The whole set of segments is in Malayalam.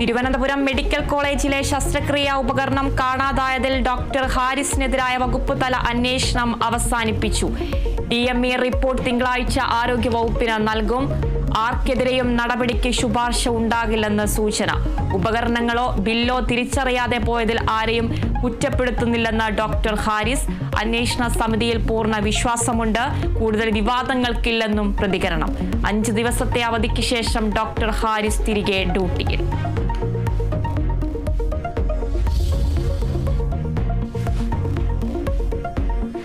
തിരുവനന്തപുരം മെഡിക്കൽ കോളേജിലെ ശസ്ത്രക്രിയാ ഉപകരണം കാണാതായതിൽ ഡോക്ടർ ഹാരിസിനെതിരായ വകുപ്പ് തല അന്വേഷണം അവസാനിപ്പിച്ചു. ഡി എം ഇ റിപ്പോർട്ട് തിങ്കളാഴ്ച ആരോഗ്യവകുപ്പിന് നൽകും. ആർക്കെതിരെയും നടപടിക്ക് ശുപാർശ ഉണ്ടാകില്ലെന്ന് സൂചന. ഉപകരണങ്ങളോ ബില്ലോ തിരിച്ചറിയാതെ പോയതിൽ ആരെയും കുറ്റപ്പെടുത്തുന്നില്ലെന്ന് ഡോക്ടർ ഹാരിസ്. അന്വേഷണ സമിതിയിൽ പൂർണ വിശ്വാസമുണ്ട്. കൂടുതൽ വിവാദങ്ങൾക്കില്ലെന്നും പ്രതികരണം. അഞ്ച് ദിവസത്തെ അവധിക്ക് ശേഷം ഡോക്ടർ ഹാരിസ് തിരികെ ഡ്യൂട്ടിയിൽ.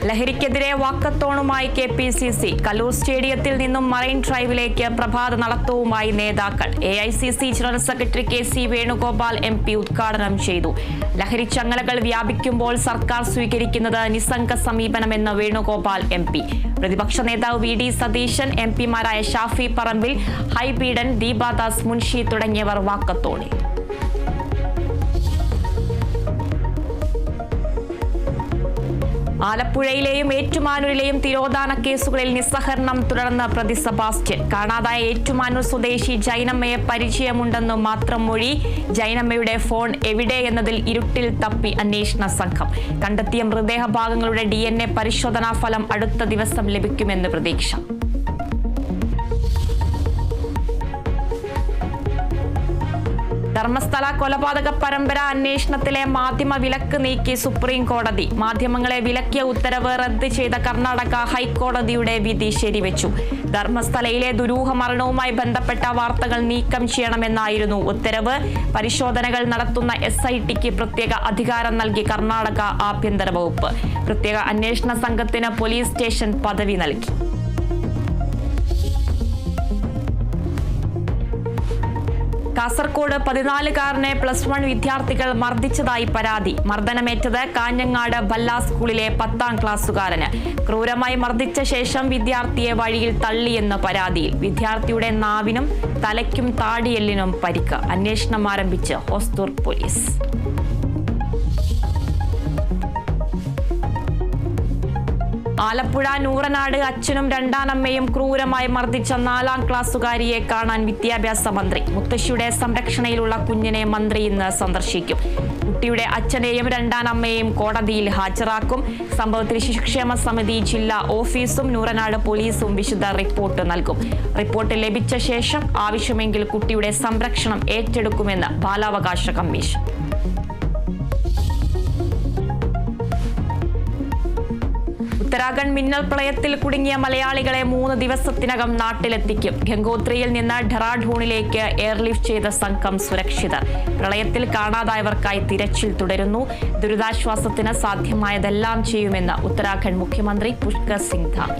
ലഹരിക്കെതിരെ വാക്കത്തോണുമായി K P C C Kaloor സ്റ്റേഡിയത്തിൽ നിന്നും മറൈൻ ഡ്രൈവിലേക്ക് പ്രഭാത നടത്തവുമായി നേതാക്കൾ. A I C C general secretary K C Venugopal M P ഉദ്ഘാടനം ചെയ്തു. ലഹരി ചങ്ങലകൾ വ്യാപിക്കുമ്പോൾ സർക്കാർ സ്വീകരിക്കുന്നത് നിസ്സംഗ സമീപനമെന്ന് വേണുഗോപാൽ എം പി. പ്രതിപക്ഷ നേതാവ് വി ഡി സതീശൻ എം പിമാരായ ഷാഫി പറമ്പിൽ ഹൈബീഡൻ ദീപാദാസ് മുൻഷി തുടങ്ങിയവർ വാക്കത്തോണി. ആലപ്പുഴയിലെയും ഏറ്റുമാനൂരിലെയും തിരോധാന കേസുകളിൽ നിസ്സഹരണം തുടർന്ന് പ്രതി സെബാസ്റ്റ്യൻ കാണാതായ ഏറ്റുമാനൂർ സ്വദേശി ജൈനമ്മയെ പരിചയമുണ്ടെന്ന് മാത്രം മൊഴി ജൈനമ്മയുടെ ഫോൺ എവിടെ എന്നതിൽ ഇരുട്ടിൽ തപ്പി അന്വേഷണ സംഘം. കണ്ടെത്തിയ മൃതദേഹ ഭാഗങ്ങളുടെ ഡി പരിശോധനാ ഫലം അടുത്ത ദിവസം ലഭിക്കുമെന്ന് പ്രതീക്ഷ. ധർമ്മസ്ഥല കൊലപാതക പരമ്പര അന്വേഷണത്തിലെ മാധ്യമ വിലക്ക് നീക്കി സുപ്രീം കോടതി. മാധ്യമങ്ങളെ വിലക്കിയ ഉത്തരവ് റദ്ദ് ചെയ്ത കർണാടക ഹൈക്കോടതിയുടെ വിധി ശരിവെച്ചു. ധർമ്മസ്ഥലയിലെ ദുരൂഹ മരണവുമായി ബന്ധപ്പെട്ട വാർത്തകൾ നീക്കം ചെയ്യണമെന്നായിരുന്നു ഉത്തരവ്. പരിശോധനകൾ നടത്തുന്ന എസ് ഐ ടിക്ക് പ്രത്യേക അധികാരം നൽകി കർണാടക ആഭ്യന്തര വകുപ്പ്. പ്രത്യേക അന്വേഷണ സംഘത്തിന് പോലീസ് സ്റ്റേഷൻ പദവി നൽകി. കാസർകോട് പതിനാലുകാരനെ പ്ലസ് വൺ വിദ്യാർത്ഥികൾ മർദ്ദിച്ചതായി പരാതി. മർദ്ദനമേറ്റത് കാഞ്ഞങ്ങാട് ബല്ല സ്കൂളിലെ പത്താം ക്ലാസ്സുകാരന്. ക്രൂരമായി മർദ്ദിച്ച ശേഷം വിദ്യാർത്ഥിയെ വഴിയിൽ തള്ളിയെന്ന് പരാതി. വിദ്യാർത്ഥിയുടെ നാവിനും തലയ്ക്കും താടിയെല്ലിനും പരിക്ക്. അന്വേഷണം ആരംഭിച്ച് ഹോസ്തൂർ പോലീസ്. ആലപ്പുഴ നൂറനാട് അച്ഛനും രണ്ടാനമ്മയും ക്രൂരമായി മർദ്ദിച്ച നാലാം ക്ലാസ്സുകാരിയെ കാണാൻ വിദ്യാഭ്യാസ മന്ത്രി. മുത്തശ്ശിയുടെ സംരക്ഷണയിലുള്ള കുഞ്ഞിനെ മന്ത്രി ഇന്ന് സന്ദർശിക്കും. കുട്ടിയുടെ അച്ഛനെയും രണ്ടാനമ്മയെയും കോടതിയിൽ ഹാജരാക്കും. സംഭവത്തിൽ ശിശുക്ഷേമ സമിതി ജില്ലാ ഓഫീസും നൂറനാട് പോലീസും വിശദ റിപ്പോർട്ട് നൽകും. റിപ്പോർട്ട് ലഭിച്ച ശേഷം ആവശ്യമെങ്കിൽ കുട്ടിയുടെ സംരക്ഷണം ഏറ്റെടുക്കുമെന്ന് ബാലാവകാശ കമ്മീഷൻ. ഉത്തരാഖണ്ഡ് മിന്നൽ പ്രളയത്തിൽ കുടുങ്ങിയ മലയാളികളെ മൂന്ന് ദിവസത്തിനകം നാട്ടിലെത്തിക്കും. ഗംഗോത്രിയിൽ നിന്ന് ഡെറാഡൂണിലേക്ക് എയർലിഫ്റ്റ് ചെയ്ത സംഘം സുരക്ഷിതർ. പ്രളയത്തിൽ കാണാതായവർക്കായി തിരച്ചിൽ തുടരുന്നു. ദുരിതാശ്വാസത്തിന് സാധ്യമായതെല്ലാം ചെയ്യുമെന്ന് ഉത്തരാഖണ്ഡ് മുഖ്യമന്ത്രി പുഷ്കർ സിംഗ് ധാമി